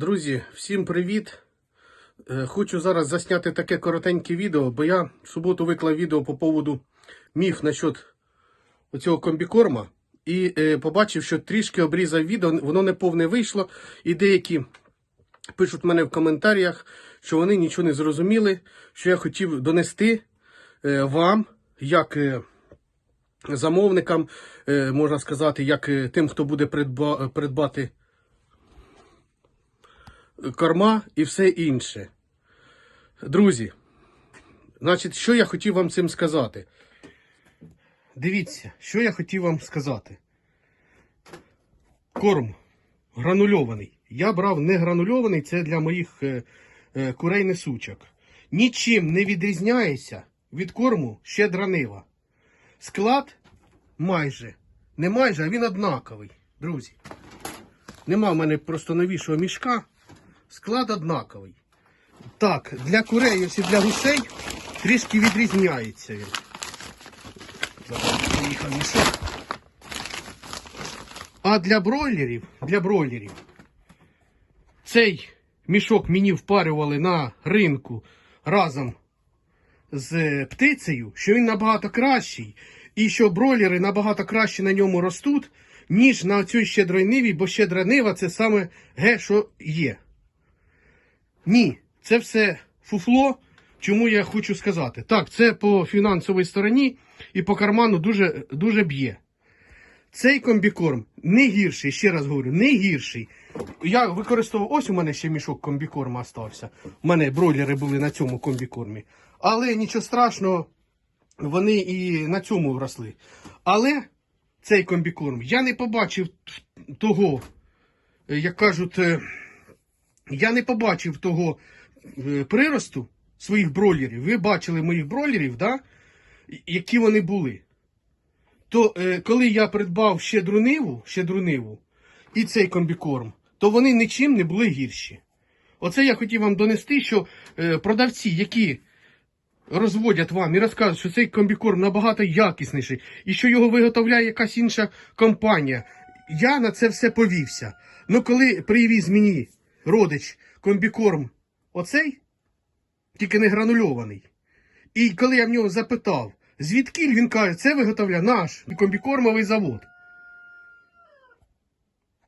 Друзі, всім привіт! Е, Хочу зараз засняти таке коротеньке відео, бо я в суботу виклав відео по поводу міф насчет оцього комбікорма. І е, побачив, що трішки обрізав відео, воно не повне вийшло. І деякі пишуть мене в коментарях, що вони нічого не зрозуміли, що я хотів донести е, вам, як замовникам, можна сказати, як тим, хто буде придба, придбати корма і все інше. Друзі, значить, що я хотів вам цим сказати? Дивіться, що я хотів вам сказати. Корм гранульований. Я брав не гранульований, це для моїх е, е, курей несучок. Нічим не відрізняється від корму щедра нива. Склад майже, не майже, а він однаковий, друзі. Нема в мене просто новішого мішка. Склад однаковий. Так, для курей ось і для гусей трішки відрізняється він. А для бройлерів, для бройлерів, цей мішок мені впарювали на ринку разом з птицею, що він набагато кращий, і що бройлери набагато краще на ньому ростуть, ніж на цій щедрой ниві, бо щедра нива це саме ге, що є. Ні, це все фуфло. Чому я хочу сказати? Так, це по фінансовій стороні і по карману дуже, дуже б'є. Цей комбікорм не гірший, ще раз говорю, не гірший. Я використовував, ось у мене ще мішок комбікорма остався. У мене бройлери були на цьому комбікормі. Але нічого страшного, вони і на цьому росли. Але цей комбікорм я не побачив того, е, як кажуть, е, я не побачив того е, приросту своїх бройлерів. Ви бачили моїх бройлерів, да? які вони були. То е, коли я придбав щедру ниву, щедру ниву і цей комбікорм, то вони нічим не були гірші. Оце я хотів вам донести, що е, продавці, які розводять вам і розказують, що цей комбікорм набагато якісніший і що його виготовляє якась інша компанія. Я на це все повівся. Ну коли привіз мені родич комбікорм оцей, тільки не гранульований. І коли я в нього запитав, звідки він каже, це виготовляє наш комбікормовий завод.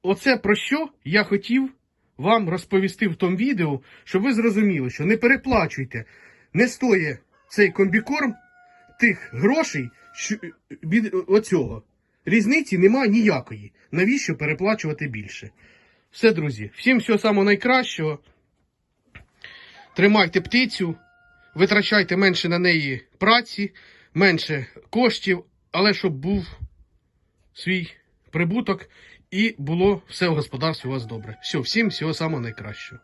Оце про що я хотів вам розповісти в тому відео, щоб ви зрозуміли, що не переплачуйте, не стоїть цей комбікорм тих грошей від оцього. Різниці немає ніякої. Навіщо переплачувати більше? Все, друзі, всім всього самого найкращого. Тримайте птицю, витрачайте менше на неї праці, менше коштів, але щоб був свій прибуток і було все в господарстві у вас добре. Все, всім всього самого найкращого.